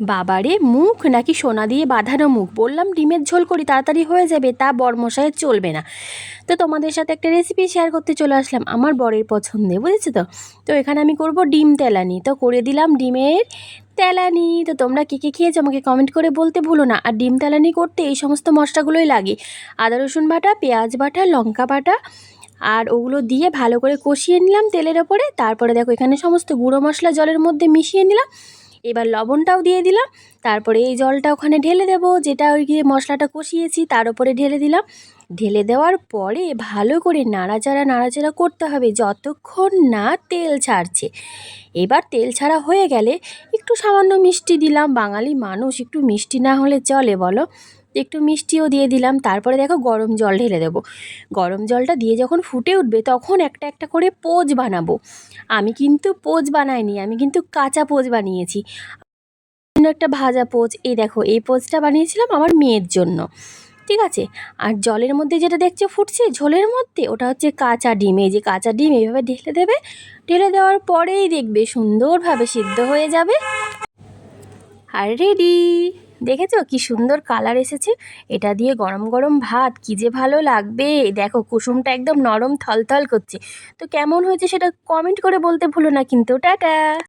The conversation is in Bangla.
বাবারে, মুখ নাকি সোনা দিয়ে বাঁধানো মুখ? বললাম, ডিমের ঝোল করি, তাড়াতাড়ি হয়ে যাবে, তা বরমশাইয়ের চলবে না। তো তোমাদের সাথে একটা রেসিপি শেয়ার করতে চলে আসলাম, আমার বরের পছন্দে, বুঝেছ তো? তো এখানে আমি করব ডিম তেলানি। তো করে দিলাম ডিমের তেলানি। তো তোমরা কী কী খেয়েছো আমাকে কমেন্ট করে বলতে ভুলো না। আর ডিম তেলানি করতে এই সমস্ত মশলাগুলোই লাগে। আদা, রসুন বাটা, পেঁয়াজ বাটা, লঙ্কা বাটা, আর ওগুলো দিয়ে ভালো করে কষিয়ে নিলাম তেলের ওপরে। তারপরে দেখো এখানে সমস্ত গুঁড়ো মশলা জলের মধ্যে মিশিয়ে নিলাম। এবার লবণটাও দিয়ে দিলাম, তারপরে এই জলটা ওখানে ঢেলে দেব, যেটা ওই গিয়ে মশলাটা কষিয়েছি, তার উপরে ঢেলে দিলাম। ঢেলে দেওয়ার পরে ভালো করে নাড়াচাড়া নাড়াচাড়া করতে হবে যতক্ষণ না তেল ছাড়ছে। এবার তেল ছাড়া হয়ে গেলে একটু সামান্য মিষ্টি দিলাম। বাঙালি মানুষ, একটু মিষ্টি না হলে চলে বলো। একটু মিষ্টিও দিয়ে দিলাম। তারপরে দেখো গরম জল ঢেলে দেবো। গরম জলটা দিয়ে যখন ফুটে উঠবে তখন একটা একটা করে পোজ বানাবো। আমি কিন্তু পোজ বানাইনি, আমি কিন্তু কাঁচা পোজ বানিয়েছি। একটা ভাজা পোজ এই দেখো, এই পোজটা বানিয়েছিলাম আমার মেয়ের জন্য। ঠিক আছে? আর জলের মধ্যে যেটা দেখছ ফুটছে, ঝোলের মধ্যে, ওটা হচ্ছে কাঁচা ডিম। এই যে কাঁচা ডিম এইভাবে ঢেলে দেবে। ঢেলে দেওয়ার পরেই দেখবে সুন্দরভাবে সিদ্ধ হয়ে যাবে। আর রেডি দেখেছ কি সুন্দর কালার এসেছে? এটা দিয়ে গরম গরম ভাত, কি যে ভালো লাগবে। দেখো কুসুমটা একদম নরম থলথল করছে। তো কেমন হয়েছে সেটা কমেন্ট করে বলতে ভুলো না কিন্তু, টাটা!